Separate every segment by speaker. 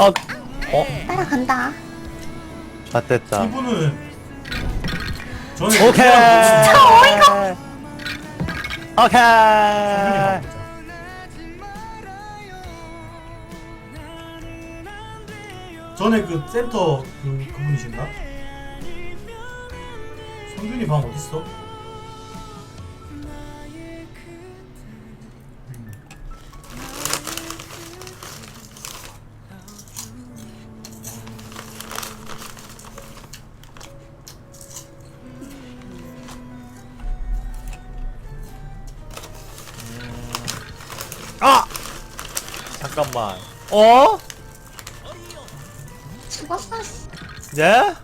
Speaker 1: 어, 어,
Speaker 2: 따라간다.
Speaker 1: 맞됐다.
Speaker 3: 이분은 저는
Speaker 1: 오케이.
Speaker 2: 진짜 어이가
Speaker 1: 오케이.
Speaker 3: 전에 그 센터 그 그분이신가? 성균이 방 어딨어?
Speaker 1: 잠깐만. 어?
Speaker 2: 죽었어.
Speaker 1: 네?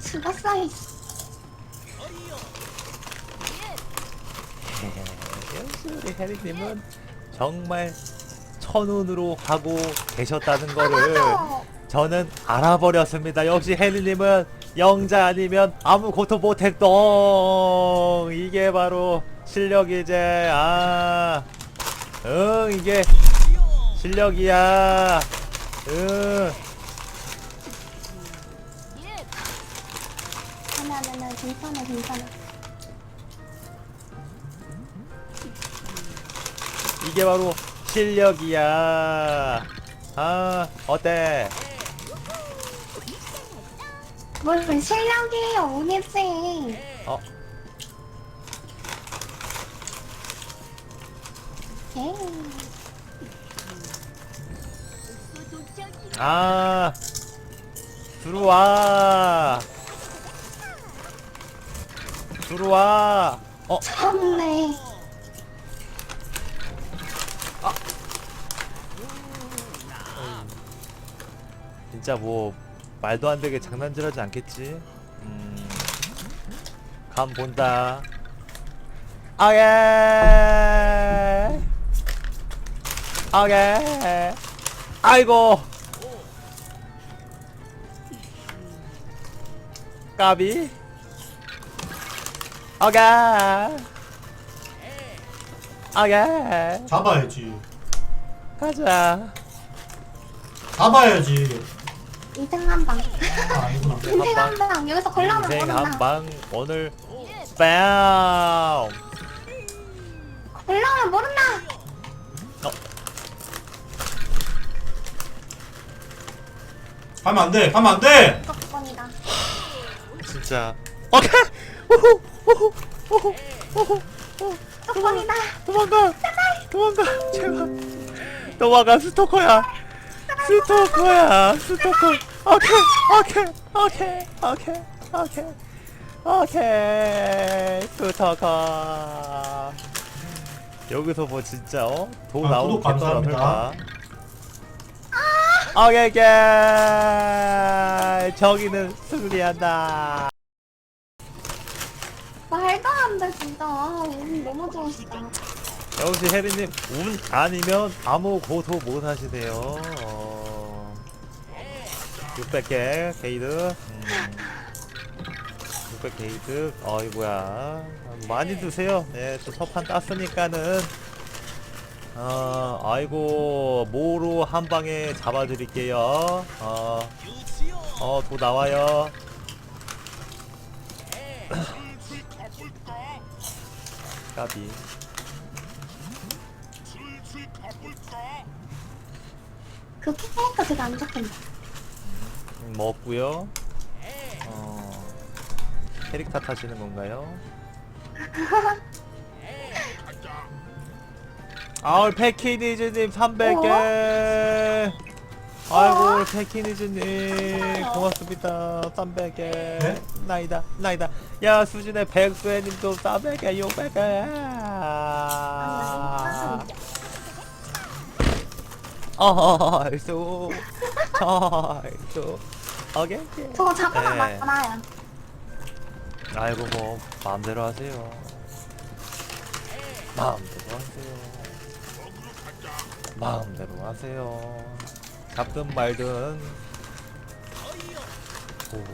Speaker 2: 죽었어.
Speaker 1: 역시 우리 해리님은 정말 천운으로 가고 계셨다는 거를
Speaker 2: 맞아.
Speaker 1: 저는 알아버렸습니다. 역시 해리님은 영자 아니면 아무것도 못했던 이게 바로 실력이지. 아, 응 이게 실력이야. 응.
Speaker 2: 아니야, 아니야. 괜찮아, 괜찮아.
Speaker 1: 이게 바로 실력이야. 아, 어때?
Speaker 2: 뭘 실력이에요, 오니지.
Speaker 1: 어,
Speaker 2: 에이.
Speaker 1: 아, 들어와. 들어와. 어,
Speaker 2: 참네.
Speaker 1: 진짜 뭐 말도 안 되게 장난질하지 않겠지? 음, 감 본다. 아예. 아예. 아이고. 까비. 오케이. 오케이.
Speaker 3: 잡아야지
Speaker 1: 가자.
Speaker 3: 잡아야지
Speaker 2: 2등 한 방.
Speaker 3: 아 아니구나
Speaker 2: 2등 한 방. 여기서 걸려면
Speaker 1: 인생
Speaker 2: 모른다.
Speaker 1: 한방 오늘 뺨.
Speaker 2: 걸려면 모른다.
Speaker 3: 가면 안 돼 가면 안돼
Speaker 2: 조건이다.
Speaker 1: 진짜. 오케이. 우후 우후 우후 우후 우후.
Speaker 2: 조건이다.
Speaker 1: 도망가. 도망가. 제발. 도망가 스토커야. 스토커야. 스토커. 오케이. 오케이. 오케이. 오케이. 오케이. 오케이. 스토커. 여기서 뭐 진짜 어? 돈
Speaker 3: 아,
Speaker 1: 나오는
Speaker 3: 구독 감사합니다.
Speaker 1: 오케이 오케이. 저기는 승리한다.
Speaker 2: 말도 안 돼, 진짜. 운 너무 좋으시다.
Speaker 1: 역시 혜리님 운 아니면 아무것도 못 하시네요. 어... 600개 게이드. 음... 600 게이드. 어이 뭐야. 많이 드세요. 네, 또 첫판 땄으니까는. 어, 아이고 모로 한 방에 잡아드릴게요. 어, 어, 도 나와요. 까비.
Speaker 2: 그 캐릭터 되게 안 좋던데.
Speaker 1: 음, 먹고요. 어, 캐릭터 타시는 건가요? 아울 패키니즈님 300개. 아이고 패키니즈님 고맙습니다. 300개.
Speaker 3: 네?
Speaker 1: 나이다 나이다. 야 수진의 백수애님도 300개 600개. 얼쑤 얼쑤 오케이.
Speaker 2: 저거 잡아놔 예.
Speaker 1: 네.
Speaker 2: 맞잖아요.
Speaker 1: 아이고 뭐 마음대로 하세요. 마음대로 하세요. 마음대로 하세요. 잡든 말든. 오.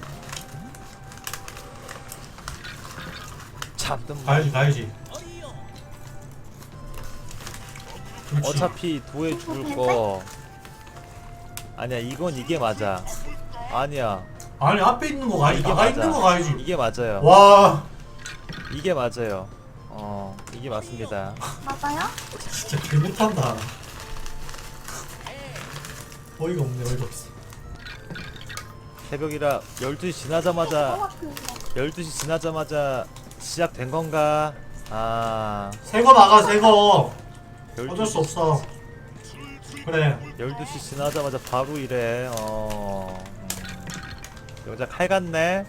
Speaker 1: 잡든 말.
Speaker 3: 가야지 가야지 그렇지.
Speaker 1: 어차피 도에 죽을 거. 아니야 이건 이게 맞아. 아니야.
Speaker 3: 아니 앞에 있는 거 가야지
Speaker 1: 이게
Speaker 3: 나가
Speaker 1: 맞아.
Speaker 3: 있는 거 가야지.
Speaker 1: 이게 맞아요.
Speaker 3: 와.
Speaker 1: 이게 맞아요. 어 이게 맞습니다.
Speaker 2: 맞아요?
Speaker 3: 진짜 개 못한다. 어이가 없네 어이가 없어.
Speaker 1: 새벽이라 12시 지나자마자
Speaker 2: 너무
Speaker 1: 12시 지나자마자 시작된 건가? 아.
Speaker 3: 새거 나가 새거.
Speaker 1: 12시,
Speaker 3: 어쩔 수 없어. 그래.
Speaker 1: 12시 지나자마자 바로 이래. 어 음. 영자 칼 같네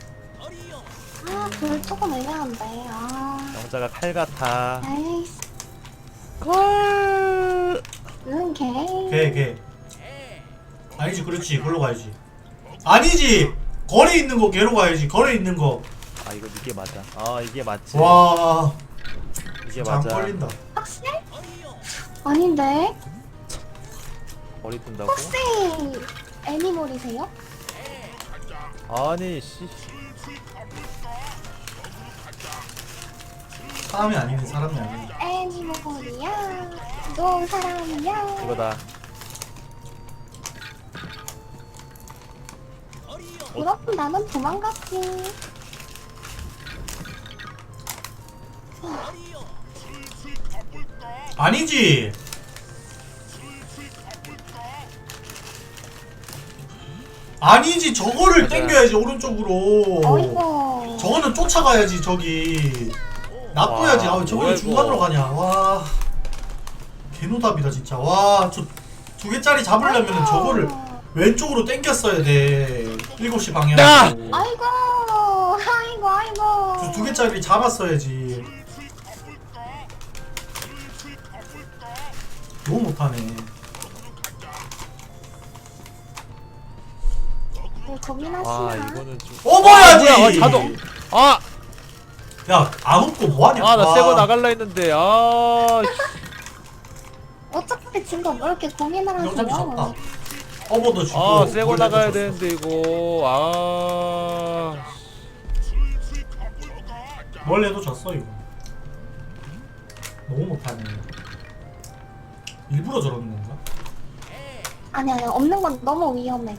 Speaker 2: 아, 불 조금 애매한데. 아,
Speaker 1: 영자가 칼 같아
Speaker 2: 에이씨.
Speaker 1: 콜
Speaker 2: 응, 개.
Speaker 3: 걔걔 아니지 그렇지 걸로 가야지 아니지 거리 있는 거 걔로 가야지 거리 있는
Speaker 1: 아 이거 이게 맞아 아 이게 맞지
Speaker 3: 거와
Speaker 1: 이게
Speaker 3: 장
Speaker 1: 맞아
Speaker 3: 걸린다
Speaker 2: 확실? 아닌데?
Speaker 1: 머리 뜬다고?
Speaker 2: 혹시 애니멀이세요?
Speaker 1: 아니 씨
Speaker 3: 사람이 아니네 사람이 아니네
Speaker 2: 애니멀이야. 너 사람이야.
Speaker 1: 이거다
Speaker 2: 그럼 나는 도망갔지.
Speaker 3: 아니지 아니지 저거를
Speaker 1: 맞아.
Speaker 3: 당겨야지 오른쪽으로
Speaker 2: 어이구.
Speaker 3: 저거는 쫓아가야지 저기 놔둬야지
Speaker 1: 와,
Speaker 3: 아
Speaker 1: 뭐야,
Speaker 3: 중간으로
Speaker 1: 이거.
Speaker 3: 가냐 와 개노답이다 진짜 와 저 두 개짜리 잡으려면. 저거를 왼쪽으로 당겼어야 돼 7시 방향
Speaker 1: 야!
Speaker 2: 아이고. 아이고, 아이고.
Speaker 3: 두 개짜리 잡았어야지 너무 못하네
Speaker 2: 네, 고민하시나?
Speaker 1: 이거는 좀
Speaker 3: 어머야지
Speaker 1: 뭐야, 아, 자동. 아!
Speaker 3: 야 아웃고 뭐하냐
Speaker 1: 아나
Speaker 3: 와.
Speaker 1: 새거 나갈라 했는데 아 씨.
Speaker 2: 어차피 진거 뭐 이렇게 고민을
Speaker 3: 졌다
Speaker 2: 하세요?
Speaker 3: 어버도 주고
Speaker 1: 아 새거
Speaker 3: 뭘
Speaker 1: 나가야 되는데 이거 아
Speaker 3: 해도 졌어 이거 너무 못하네 일부러 저러는 건가?
Speaker 2: 아니 아니 없는 건 너무 위험해.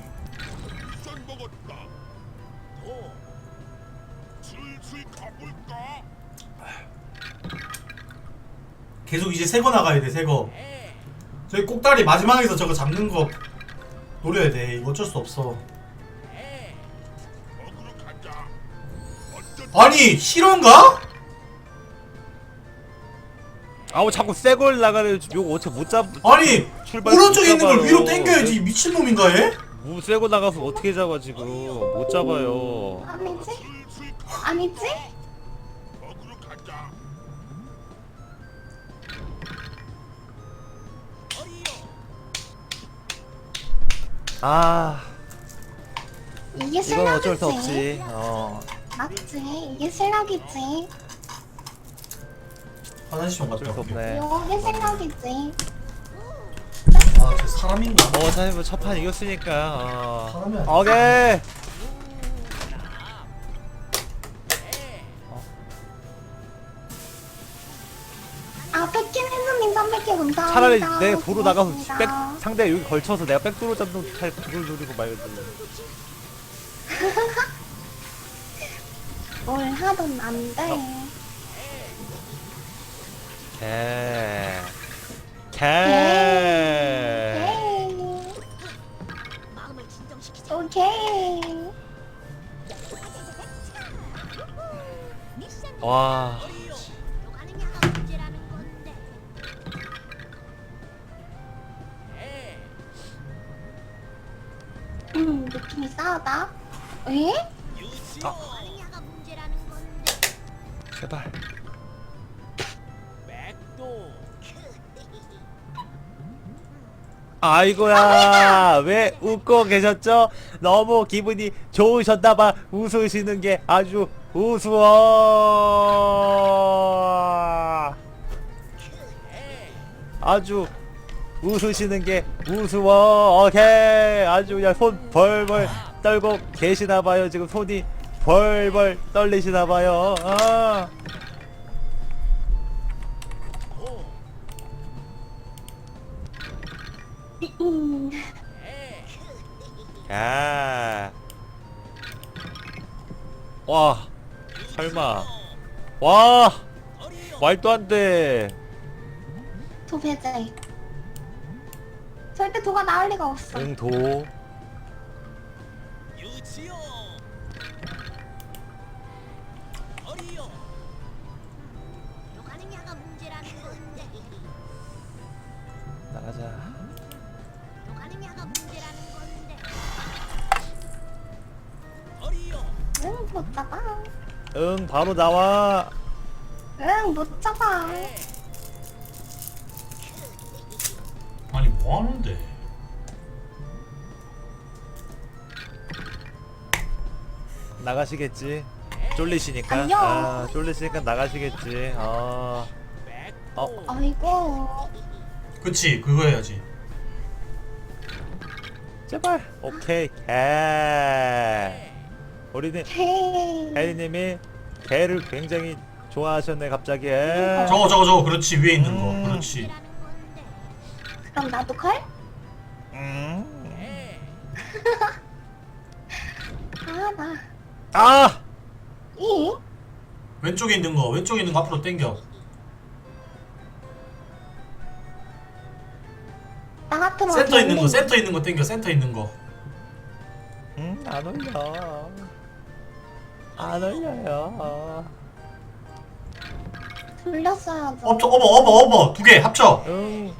Speaker 3: 계속 이제 새거 나가야 돼 새거 저기 꼭다리 마지막에서 저거 잡는 거 노려야 돼 이거 어쩔 수 없어 아니 실화인가?
Speaker 1: 아우 자꾸 새걸 나가는 요거 어떻게 못 잡?
Speaker 3: 아니
Speaker 1: 출발
Speaker 3: 오른쪽에
Speaker 1: 못
Speaker 3: 있는 걸
Speaker 1: 잡아요.
Speaker 3: 위로 당겨야지 미친놈인가 얘?
Speaker 1: 무 새거 나가서 어떻게 잡아 지금 못 잡아요.
Speaker 2: 아니지? 아니지?
Speaker 1: 아
Speaker 2: 이게
Speaker 1: 이건 어쩔 수
Speaker 2: 실력이지.
Speaker 1: 없지. 어
Speaker 2: 맞지? 이게 실력이지.
Speaker 3: 화장실 좀 갔다
Speaker 1: 어쩔 수
Speaker 3: 올게
Speaker 1: 없네.
Speaker 2: 이게 실력이지.
Speaker 3: 아 저 사람인가?
Speaker 1: 어 사실 뭐 첫판 이겼으니까. 어.
Speaker 3: 사람이 아니야
Speaker 1: 오케이. 차라리 내 보러 나가서. 백 상대 여기 걸쳐서 내가 백도로 잡는 차라리 그걸 노리고 말거든.
Speaker 2: 뭘 하든 안 돼.
Speaker 1: 어. 개. 개.
Speaker 2: 오케이. 오케이.
Speaker 1: 와.
Speaker 2: 느낌이 싸하다. 에?
Speaker 1: 제발. 아이고야 왜 웃고 계셨죠? 너무 기분이 좋으셨나봐 웃으시는 게 아주 우스워 아주 웃으시는 게 우스워 오케이 아주 그냥 손 벌벌 떨고 계시나봐요 지금 손이 벌벌 떨리시나봐요 아.
Speaker 2: 어.
Speaker 1: 야. 와. 설마. 와. 말도 안 돼.
Speaker 2: 도배자일 절대 도가 나올 리가 없어.
Speaker 1: 응, 도.
Speaker 4: 가느냐가 문제라는 건데
Speaker 1: 나가자.
Speaker 4: 가느냐가 문제라는 건데
Speaker 2: 응, 못 잡아.
Speaker 1: 응, 바로 나와.
Speaker 2: 응, 못 잡아.
Speaker 3: 아니 뭐 하는데?
Speaker 1: 나가시겠지. 쫄리시니까.
Speaker 2: 아,
Speaker 1: 쫄리시니까 나가시겠지. 어. 어,
Speaker 2: 아이고.
Speaker 3: 그치 그거 해야지.
Speaker 1: 제발. 오케이. 개. 우리는
Speaker 2: 헤이.
Speaker 1: 혜리님이 개를 굉장히 좋아하셨네 갑자기. 에.
Speaker 3: 저거 저거 저거 그렇지 위에 있는 거.
Speaker 1: 음.
Speaker 3: 그렇지.
Speaker 2: 그럼 나도 걸?
Speaker 1: 음.
Speaker 2: 아, 나.
Speaker 1: 아!
Speaker 2: 이?
Speaker 3: 왼쪽에 있는 거 왼쪽에 있는 거 앞으로 당겨.
Speaker 2: 나 같으면
Speaker 3: 센터 있는 거. 센터 있는 거 당겨 센터 있는 거.
Speaker 1: 음, 안 올려. 안 올려요.
Speaker 2: 돌렸어야죠.
Speaker 3: 업쳐 어버 어버 어버 두 개 합쳐.
Speaker 1: 응.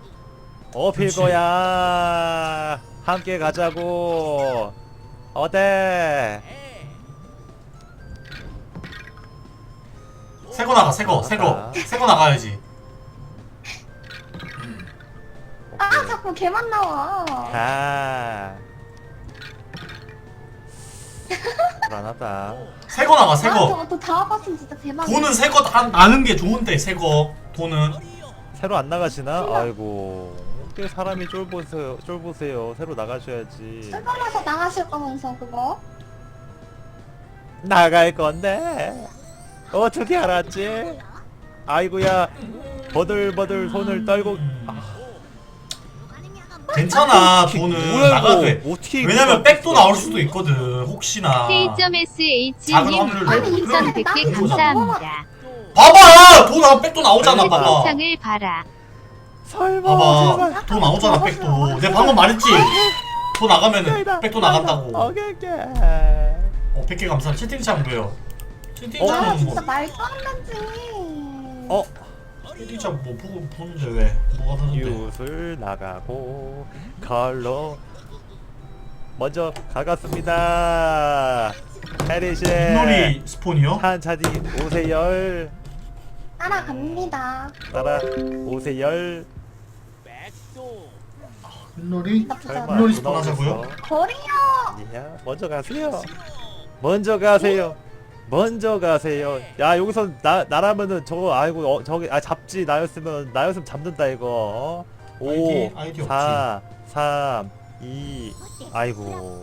Speaker 1: 어필
Speaker 3: 그렇지.
Speaker 1: 거야. 함께 가자고. 어때?
Speaker 3: 새거 나가 새거 새거 새거 나가야지.
Speaker 2: 아, 자꾸 개만 나와.
Speaker 1: 가. 불안하다.
Speaker 3: 새거 나가
Speaker 2: 아,
Speaker 3: 새 거.
Speaker 2: 저거 또다 와봤으면 진짜 대박.
Speaker 3: 돈은 새거 나는 게 좋은데 새거 돈은
Speaker 1: 새로 안 나가시나? 아이고. 어떻게 사람이 쫄보세요. 쫄보세요. 새로 나가셔야지.
Speaker 2: 쓸거라서 나가실 거면서 그거.
Speaker 1: 나갈 건데. 어떻게 알았지? 아이고야. 버들버들 손을 떨고. 아,
Speaker 3: 괜찮아 돈은
Speaker 1: 뭐야,
Speaker 3: 나가도
Speaker 1: 이거.
Speaker 3: 돼.
Speaker 1: 어떻게
Speaker 3: 왜냐면 백도? 나올 수도 있거든 혹시나.
Speaker 5: K.SH님
Speaker 3: 확률로.
Speaker 5: 별풍선 100개
Speaker 3: 그럼
Speaker 5: 감사합니다.
Speaker 3: 봐봐 돈 나오면 백도 나오잖아 봐봐.
Speaker 5: 세상을 봐라.
Speaker 1: 설마.
Speaker 3: 봐봐. 돈 나오잖아 백도. 내가 방금 말했지. 돈 나가면은 백도 나간다고.
Speaker 1: 오케이 오케이.
Speaker 3: 어 100개 감사. 채팅창 뭐예요?
Speaker 2: 아,
Speaker 3: 채팅창은
Speaker 2: 진짜
Speaker 3: 뭐
Speaker 2: 말도 안 되지.
Speaker 1: 어
Speaker 3: 채팅창 뭐 보고 보는데 왜? 뭐가 다른데?
Speaker 1: 유술 나가고 걸로 먼저 가갔습니다. 해리씨
Speaker 3: 윷놀이 스폰이요?
Speaker 1: 한차디 오세열
Speaker 2: 따라갑니다.
Speaker 1: 따라 오세열
Speaker 3: 윷놀이?
Speaker 2: 나쁘지
Speaker 1: 설마
Speaker 2: 않아.
Speaker 3: 윷놀이
Speaker 1: 또
Speaker 3: 스폰 하자고요?
Speaker 1: 나오겠어?
Speaker 2: 거리요.
Speaker 1: 야 먼저 가세요. 먼저 가세요. 먼저 가세요. 야 여기서 나 나라면은 저거 아이고 어, 저기 아 잡지 나였으면 나였으면 잡는다 이거. 어?
Speaker 3: 아이디,
Speaker 1: 5
Speaker 3: 아이디
Speaker 1: 4 3 2 아이고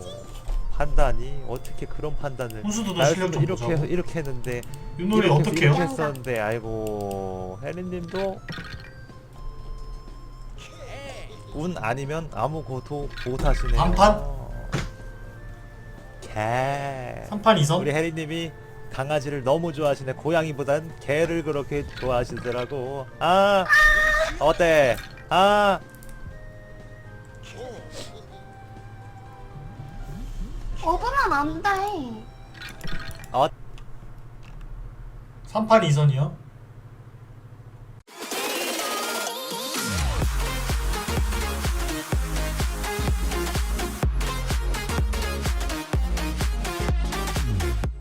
Speaker 1: 판단이 어떻게 그런 판단을
Speaker 3: 훈수도 너
Speaker 1: 나였으면
Speaker 3: 좀
Speaker 1: 이렇게 해서
Speaker 3: 보자고.
Speaker 1: 이렇게 했는데
Speaker 3: 윷놀이
Speaker 1: 이렇게
Speaker 3: 어떻게
Speaker 1: 해서
Speaker 3: 해요?
Speaker 1: 이렇게 했었는데 아이고 혜린님도 운 아니면 아무 고토 못하시네요.
Speaker 3: 반판?
Speaker 1: 개.
Speaker 3: 3판 2선?
Speaker 1: 우리 혜린님이 강아지를 너무 좋아하시네. 고양이보단 개를 그렇게 좋아하시더라고. 아 어때? 아
Speaker 2: 얻으면 안 돼.
Speaker 1: 어,
Speaker 3: 3판 2선이요?